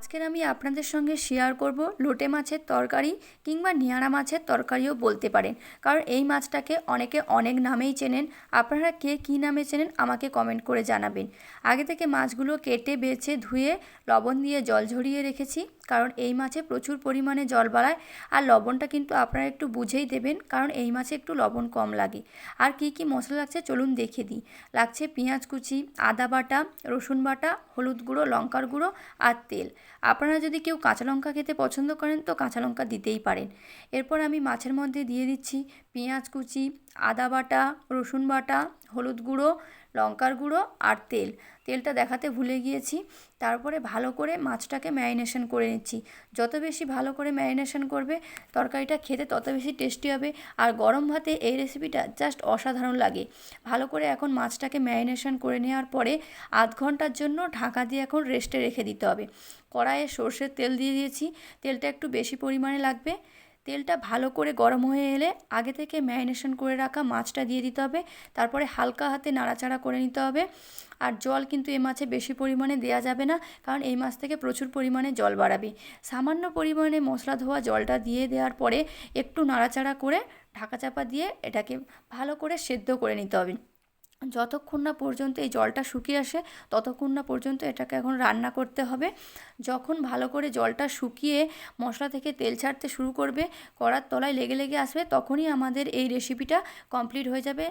আজকের আমি আপনাদের সঙ্গে শেয়ার করব লোটে মাছের তরকারি কিংবা নিয়ারা মাছের তরকারিও বলতে পারেন। কারণ এই মাছটাকে অনেকে অনেক নামেই চেনেন। আপনারা কে কী নামে চেনেন আমাকে কমেন্ট করে জানাবেন। আগে থেকে মাছগুলো কেটে, বেছে, ধুয়ে, লবণ দিয়ে জল ঝরিয়ে রেখেছি। কারণ এই মাছে প্রচুর পরিমাণে জল বাড়ায়। আর লবণটা কিন্তু আপনারা একটু বুঝেই দেবেন, কারণ এই মাছে একটু লবণ কম লাগে। আর কি কি মশলা লাগছে চলুন দেখে দিই। লাগছে পেঁয়াজ কুচি, আদা বাটা, রসুন বাটা, হলুদ গুঁড়ো, লঙ্কার গুঁড়ো আর তেল। আপনারা যদি কেউ কাঁচা লঙ্কা খেতে পছন্দ করেন, তো কাঁচা লঙ্কা দিতেই পারেন। এরপর আমি মাছের মধ্যে দিয়ে দিচ্ছি পেঁয়াজ কুচি, আদা বাটা, রসুন বাটা, হলুদ গুঁড়ো লঙ্কার গুঁড়ো আর তেল। তেলটা দেখাতে ভুলে গিয়েছি। তারপরে ভালো করে মাছটাকে ম্যারিনেশন করে নিচ্ছি। যত বেশি ভালো করে ম্যারিনেশন করবে, তরকারিটা খেতে তত বেশি টেস্টি হবে। আর গরম ভাতে এই রেসিপিটা জাস্ট অসাধারণ লাগে। ভালো করে এখন মাছটাকে ম্যারিনেশন করে নেওয়ার পরে আধ ঘণ্টার জন্য ঢাকা দিয়ে এখন রেস্টে রেখে দিতে হবে। কড়াইয়ে সর্ষের তেল দিয়ে দিয়েছি। তেলটা একটু বেশি পরিমাণে লাগবে। তেলটা ভালো করে গরম হয়ে এলে আগে থেকে ম্যারিনেশন করে রাখা মাছটা দিয়ে দিতে হবে। তারপরে হালকা হাতে নাড়াচাড়া করে নিতে হবে। আর জল কিন্তু এই মাছে বেশি পরিমাণে দেওয়া যাবে না, কারণ এই মাছ থেকে প্রচুর পরিমাণে জল বাড়াবে। সামান্য পরিমাণে মশলা ধোয়া জলটা দিয়ে দেওয়ার পরে একটু নাড়াচাড়া করে ঢাকা চাপা দিয়ে এটাকে ভালো করে সেদ্ধ করে নিতে হবে। যতক্ষণ না পর্যন্ত এই জলটা শুকিয়ে আসে, ততক্ষণ না পর্যন্ত এটাকে এখন রান্না করতে হবে। যখন ভালো করে জলটা শুকিয়ে মশলা থেকে তেল ছাড়তে শুরু করবে কড়ার তলায় লেগে লেগে আসবে, তখনই আমাদের এই রেসিপিটা কমপ্লিট হয়ে যাবে।